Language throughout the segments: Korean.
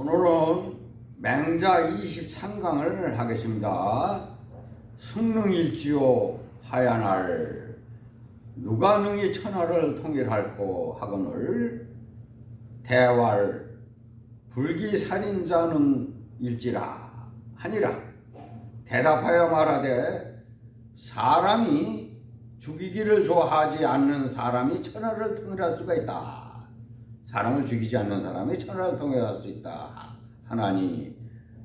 오늘은 맹자 23강을 하겠습니다. 승능일지요 하야날 누가 능히 천하를 통일할꼬 하거늘 대활 불기살인자는 일지라 하니라 대답하여 말하되 사람이 죽이기를 좋아하지 않는 사람이 천하를 통일할 수가 있다. 사람을 죽이지 않는 사람이 천하를 통일할 수 있다. 하나니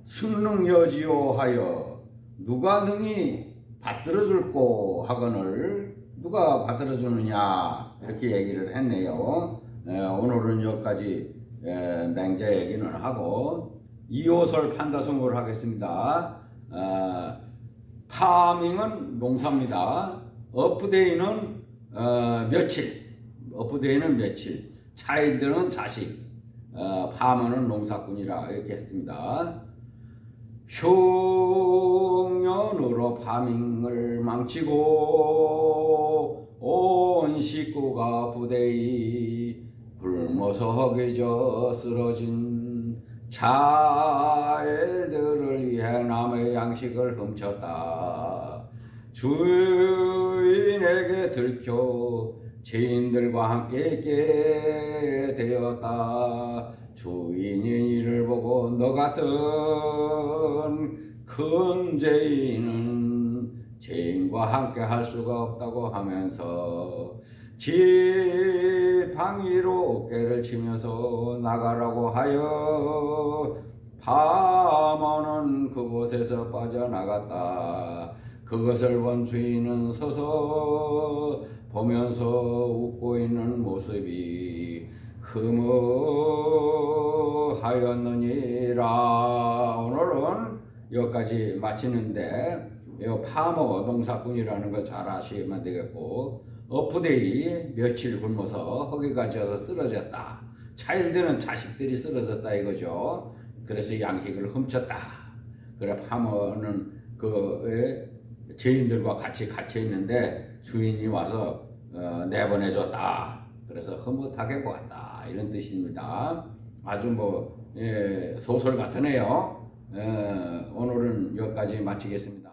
승능여지요 하여 누가 능히 받들어 줄꼬 하거늘 누가 받들어 주느냐 이렇게 얘기를 했네요. 에, 오늘은 여기까지 에, 맹자 얘기는 하고 이호설 판다성고를 하겠습니다. 아, 파밍은 농사입니다. 어프데이는 어, 며칠, 어프데이는 며칠, 차일드는 자식, 어, 파머는 농사꾼이라 이렇게 했습니다. 흉년으로 파밍을 망치고 온 식구가 부대이 굶어서 허기져 쓰러진 자애들을 위해 남의 양식을 훔쳤다. 주인에게 들켜 죄인들과 함께 있게 되었다. 주인이 이를 보고 너 같은 큰 죄인은 죄인과 함께 할 수가 없다고 하면서 지팡이로 어깨를 치면서 나가라고 하여 파머는 그곳에서 빠져나갔다. 그것을 본 주인은 서서 보면서 웃고 있는 모습이 흐뭇하였느니라. 오늘은 여기까지 마치는데 이 파머 농사꾼이라는 걸 잘 아시면 되겠고 어프데이 며칠 굶어서 허기가 져서 쓰러졌다. 차일드는 자식들이 쓰러졌다 이거죠. 그래서 양식을 훔쳤다. 그래 파머는 그 에, 죄인들과 같이 갇혀 있는데 주인이 와서 어, 내보내줬다. 그래서 흐뭇하게 보았다 이런 뜻입니다. 아주 뭐 예, 소설 같으네요. 예, 오늘은 여기까지 마치겠습니다.